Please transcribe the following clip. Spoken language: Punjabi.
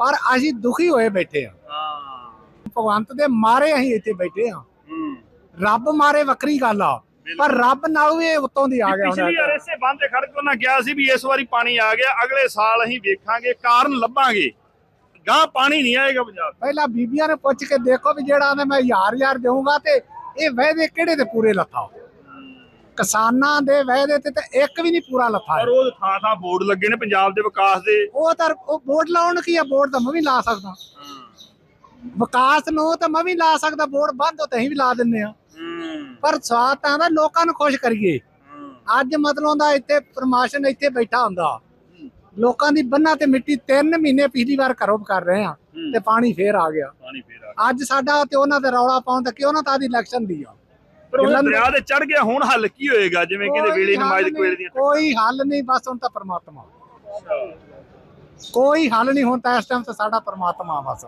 ਪਰ ਅਸੀਂ ਦੁਖੀ ਹੋਏ ਬੈਠੇ ਆ ਹਾਂ। ਭਗਵੰਤ ਦੇ ਮਾਰੇ ਅਸੀਂ ਇੱਥੇ ਬੈਠੇ ਆ ਰੱਬ ਮਾਰੇ ਵੱਖਰੀ ਗੱਲ ਆ। ਪਰ ਰੱਬ ਨਾਲ ਵੀ ਉੱਤੋਂ ਦੀ ਆ ਗਿਆ ਹੁਣ। ਪਿਛਲੀ ਵਾਰ ਇਸੇ ਬੰਦ ਖੜ ਕੇ ਉਹਨਾਂ ਕਿਹਾ ਸੀ ਵੀ ਇਸ ਵਾਰੀ ਪਾਣੀ ਆ ਗਿਆ ਅਗਲੇ ਸਾਲ ਅਸੀਂ ਵੇਖਾਂਗੇ ਕਾਰਨ ਲੱਭਾਂਗੇ। ਗਾਂ ਪਾਣੀ ਨਹੀਂ ਆਏਗਾ ਪੰਜਾਬ। ਪਹਿਲਾਂ ਬੀਬੀਆਂ ਨੇ ਪੁੱਛ ਕੇ ਦੇਖੋ ਵੀ ਜਿਹੜਾ ਆਂਦਾ ਮੈਂ ਹਜ਼ਾਰ ਹਜ਼ਾਰ ਦੇਵਾਂਗਾ ਤੇ ਇਹ ਵਾਅਦੇ ਕਿਹੜੇ ਤੇ ਪੂਰੇ ਲੱਥਾ? ਕਿਸਾਨਾਂ ਦੇ ਵਾਅਦੇ ਤੇ ਤਾਂ ਇੱਕ ਵੀ ਨਹੀਂ ਪੂਰਾ ਲੱਥਾ ਪਰ ਉਹ ਥਾਂ ਥਾਂ ਬੋਰਡ ਲੱਗੇ ਨੇ ਪੰਜਾਬ ਦੇ ਵਿਕਾਸ ਦੇ। ਉਹ ਤਾਂ ਉਹ ਬੋਰਡ ਲਾਉਣ ਕੀ ਆ? ਬੋਰਡ ਤਾਂ ਮੈਂ ਵੀ ਲਾ ਸਕਦਾ। ਵਿਕਾਸ ਨੂੰ ਤਾਂ ਮੈਂ ਵੀ ਲਾ ਸਕਦਾ ਬੋਰਡ ਬੰਦ ਹੋ ਤਾਂ ਅਸੀਂ ਵੀ ਲਾ ਦਿੰਨੇ ਆ ਹੂੰ। ਪਰ ਸਵਾਦ ਤਾਂ ਆਂਦਾ ਲੋਕਾਂ ਨੂੰ ਖੁਸ਼ ਕਰੀਏ। ਅੱਜ ਮਤਲਬ ਦਾ ਇੱਥੇ ਪ੍ਰਮਾਸ਼ਨ ਇੱਥੇ ਬੈਠਾ ਹੁੰਦਾ। ਲੋਕਾਂ ਦੀ ਬੰਨਾ ਤੇ ਮਿੱਟੀ 3 ਮਹੀਨੇ ਪਿਛਲੀ ਵਾਰ ਘਰੋਂ ਕਰ ਰਹੇ ਆ ਤੇ ਪਾਣੀ ਫੇਰ ਆ ਗਿਆ। ਪਾਣੀ ਫੇਰ ਆ ਅੱਜ ਸਾਡਾ ਤੇ ਉਹਨਾਂ ਤੇ ਰੌਲਾ ਪਾਉਣ ਤਾਂ ਕਿਉਂ ਨਾ ਤਾਂ ਦੀ ਇਲੈਕਸ਼ਨ ਦੀ ਆ। ਪਰ ਉਹ ਦਰਿਆ ਦੇ ਚੜ ਗਿਆ ਹੁਣ ਹੱਲ ਕੀ ਹੋਏਗਾ? ਜਿਵੇਂ ਕਿ ਵੇਲੇ ਨਮਾਜ਼ ਕੋਇਲ ਦੀਆਂ ਕੋਈ ਹੱਲ ਨਹੀਂ ਬਸ ਹੁਣ ਤਾਂ ਪਰਮਾਤਮਾ। ਕੋਈ ਹੱਲ ਨਹੀਂ ਹੁਣ ਤਾਂ ਇਸ ਟਾਈਮ ਤੇ ਸਾਡਾ ਪਰਮਾਤਮਾ ਬਸ।